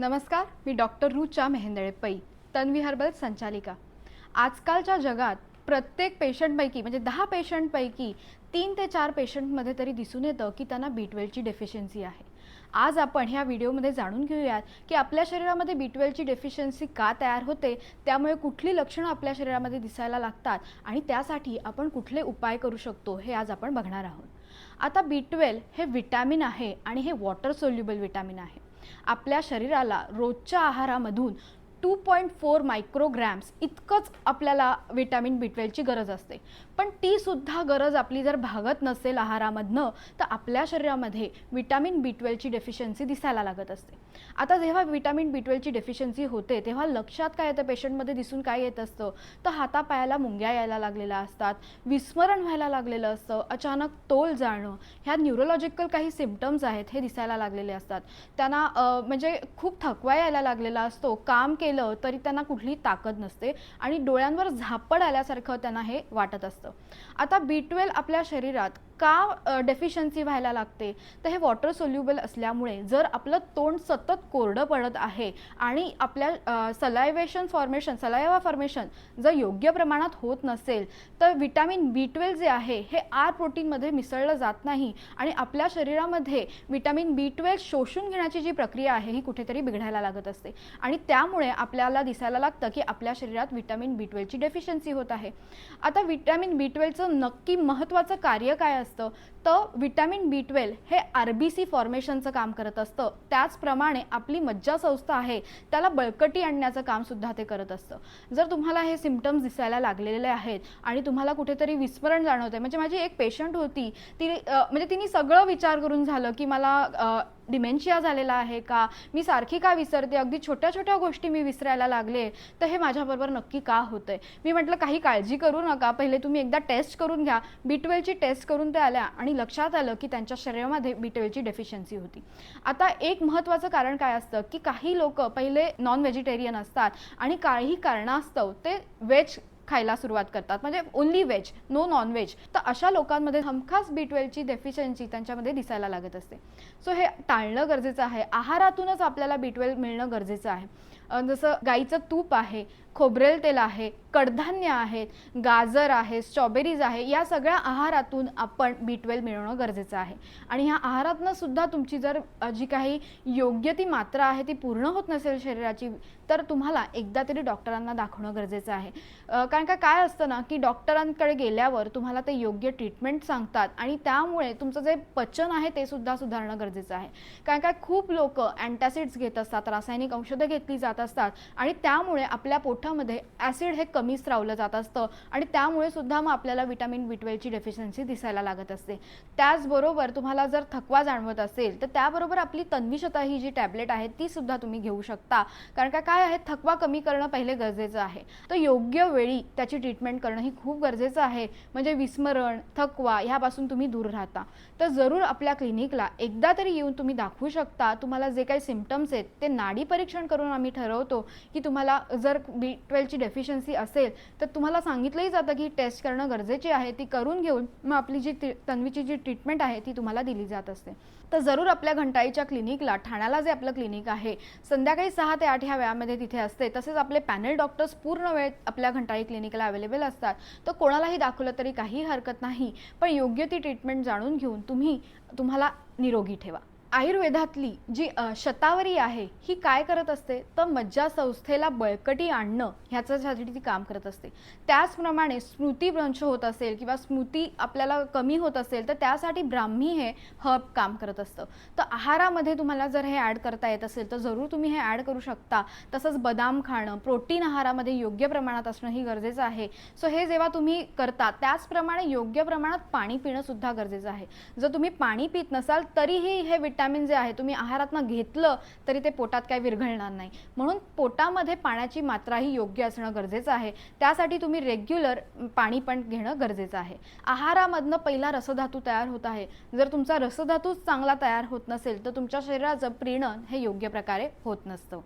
नमस्कार मी डॉक्टर रुचा मेहेंदळे पै तन्वी हर्बल संचालिका. आजकालच्या जगात प्रत्येक पेशंटपैकी म्हणजे दहा पेशंटपैकी तीन ते चार पेशंटमध्ये तरी दिसून येतं की त्यांना बी ट्वेल्वची डेफिशियन्सी आहे. आज आपण ह्या व्हिडिओमध्ये जाणून घेऊयात की आपल्या शरीरामध्ये बी ट्वेल्वची डेफिशियन्सी का तयार होते त्यामुळे कुठली लक्षणं आपल्या शरीरामध्ये दिसायला लागतात आणि त्यासाठी आपण कुठले उपाय करू शकतो हे आज आपण बघणार आहोत. आता बी ट्वेल्व हे विटॅमिन आहे आणि हे वॉटर सोल्युबल विटॅमिन आहे. आपल्या शरीराला रोजच्या आहारामधून टू पॉईंट फोर मायक्रोग्रॅम्स इतकंच आपल्याला विटॅमिन बी ट्वेल्वची गरज असते. पण ती सुद्धा गरज आपली जर भागत नसेल आहारामधनं तर आपल्या शरीरामध्ये विटॅमिन बी ट्वेल्वची डेफिशियन्सी दिसायला लागत असते. आता जेव्हा विटॅमिन बी ट्वेल्वची डेफिशियन्सी होते तेव्हा लक्षात काय येतं? पेशंटमध्ये दिसून काय येत असतं? तर हातापायाला मुंग्या यायला लागलेल्या असतात विस्मरण व्हायला लागलेलं असतं अचानक तोल जाणं ह्या न्यूरोलॉजिकल काही सिमटम्स आहेत हे दिसायला लागलेले असतात. त्यांना म्हणजे खूप थकवा यायला लागलेला असतो काम केलं तरी त्यांना कुठली ताकद नसते आणि डोळ्यांवर झापड आल्यासारखं त्यांना हे वाटत असतं. आता बी ट्वेल्व आपल्या शरीरात का डेफिशियन्सी व्हायला लागते? तर हे वॉटर सोल्युबल असल्यामुळे जर आपलं तोंड सतत कोरडं पडत आहे आणि आपल्या सलायवेशन फॉर्मेशन सलायवा फॉर्मेशन जर योग्य प्रमाणात होत नसेल तर विटॅमिन बी ट्वेल्व जे आहे हे आर प्रोटीनमध्ये मिसळलं जात नाही आणि आपल्या शरीरामध्ये विटॅमिन बी ट्वेल्व शोषून घेण्याची जी प्रक्रिया आहे ही कुठेतरी बिघडायला लागत असते. आणि त्यामुळे आपल्याला दिसायला लागतं की आपल्या शरीरात विटॅमिन बी ट्वेल्वची डेफिशियन्सी होत आहे. आता विटॅमिन बी ट्वेल्वचं नक्की महत्त्वाचं कार्य काय असतं तर विटॅमिन बी ट्वेल्व हे आर बी सी फॉर्मेशनचं काम करत असतं. त्याचप्रमाणे आपली मज्जासंस्था आहे त्याला बळकटी आणण्याचं काम सुद्धा ते करत असतं. जर तुम्हाला हे सिमटम्स दिसायला लागलेले आहेत आणि तुम्हाला कुठेतरी विस्मरण जाणवतंय म्हणजे माझी एक पेशंट होती ती म्हणजे तिने सगळं विचार करून झालं की मला डिमेन्शिया झालेला आहे का? मी सारखी का विसरते? अगदी छोट्या छोट्या गोष्टी मी विसरायला लागले तर हे माझ्याबरोबर नक्की का होतंय? मी म्हटलं काही काळजी करू नका. पहिले तुम्ही एकदा टेस्ट करून घ्या. बी टेस्ट करून त्या आल्या आणि लक्षात आलं की त्यांच्या शरीरामध्ये बी डेफिशियन्सी होती. आता एक महत्त्वाचं कारण काय असतं की काही लोक पहिले नॉन व्हेजिटेरियन असतात आणि काही कारणास्तव ते व्हेज खायला सुरुवात करतात. म्हणजे only veg no non veg तर अशा लोकांमध्ये हमखास बी ट्वेल्वची डेफिशियन्सी त्यांच्यामध्ये दिसायला लागत असते. सो हे टाळणं गरजेचं आहे. आहारातूनच आपल्याला बी ट्वेल्व मिळणं गरजेचं आहे. जसं गाईचं तूप आहे खोबरेल तेल आहे कडधान्य आहेत गाजर आहे स्ट्रॉबेरीज आहे या सगळ्या आहारातून आपण बी ट्वेल्व मिळवणं गरजेचं आहे. आणि ह्या आहारातनं सुद्धा तुमची जर जी काही योग्य ती मात्रा आहे ती पूर्ण होत नसेल शरीराची तर तुम्हाला एकदा तरी डॉक्टरांना दाखवणं गरजेचं आहे. कारण का काय असतं ना की डॉक्टरांकडे गेल्यावर तुम्हाला ते योग्य ट्रीटमेंट सांगतात आणि त्यामुळे तुमचं जे पचन आहे ते सुद्धा सुधारणं गरजेचं आहे. कारण काय खूप लोक अँटॅसिड्स घेत असतात रासायनिक औषधं घेतली जात असतात आणि त्यामुळे आपल्या पोटामध्ये ॲसिड हे कमी स्रावलं जात असतं आणि त्यामुळे सुद्धा मग आपल्याला विटॅमिन बी ट्वेल्वची डेफिशियन्सी दिसायला लागत असते. त्याचबरोबर तुम्हाला जर थकवा जाणवत असेल तर त्याबरोबर आपली तन्विशता ही जी टॅबलेट आहे ती सुद्धा तुम्ही घेऊ शकता. कारण का काय आहे? थकवा कमी करणं पहिले गरजेचं आहे. तर योग्य वेळी त्याची ट्रीटमेंट करणं ही खूप गरजेचं आहे. म्हणजे विस्मरण थकवा ह्यापासून तुम्ही दूर राहता. तर जरूर आपल्या क्लिनिकला एकदा तरी येऊन तुम्ही दाखवू शकता. तुम्हाला जे काही सिमटम्स आहेत ते नाडी परीक्षण करून आम्ही ठरवतो की तुम्हाला जर बी ट्वेल्वची डेफिशियन्सी असेल तर तुम्हाला सांगितलंही जातं की टेस्ट करणं गरजेची आहे. ती करून घेऊन मग आपली जी तन्वीची जी ट्रीटमेंट आहे ती तुम्हाला दिली जात असते. तर जरूर आपल्या घंटाईच्या क्लिनिकला ठाण्याला जे आपलं क्लिनिक आहे संध्याकाळी सहा ते आठ ह्या वेळामध्ये तिथे असते. तसेच आपले पॅनल डॉक्टर्स पूर्ण वेळ आपल्या घंटाळी क्लिनिकला अवेलेबल असतात. तर कोणालाही दाखवलं तरी काही हरकत नाही. पण योग्य ती ट्रीटमेंट जाणून घेऊन तुम्ही तुम्हाला निरोगी ठेवा. आयुर्वेदातली जी शतावरी आहे ही काय करत असते? तर मज्जा संस्थेला बळकटी आणणं ह्याच्यासाठी ती काम करत असते. त्याचप्रमाणे स्मृतीभ्रंश होत असेल किंवा स्मृती आपल्याला कमी होत असेल तर त्यासाठी ब्राह्मी हे हब काम करत असतं. तर आहारामध्ये तुम्हाला जर हे ॲड करता येत असेल तर जरूर तुम्ही हे ॲड करू शकता. तसंच बदाम खाणं प्रोटीन आहारामध्ये योग्य प्रमाणात असणं ही गरजेचं आहे. सो हे जेव्हा तुम्ही करता त्याचप्रमाणे योग्य प्रमाणात पाणी पिणं सुद्धा गरजेचं आहे. जर तुम्ही पाणी पित नसाल तरीही हे विटॅमिन जे आहे तुम्ही आहारातनं घेतलं तरी ते पोटात काय विरघळणार नाही. म्हणून पोटामध्ये पाण्याची मात्रा ही योग्य असणं गरजेचं आहे. त्यासाठी तुम्ही रेग्युलर पाणी पण घेणं गरजेचं आहे. आहारामधनं पहिला रसधातू तयार होत आहे. जर तुमचा रसधातूच चांगला तयार होत नसेल तर तुमच्या शरीराचं प्रीणन हे योग्य प्रकारे होत नसतं.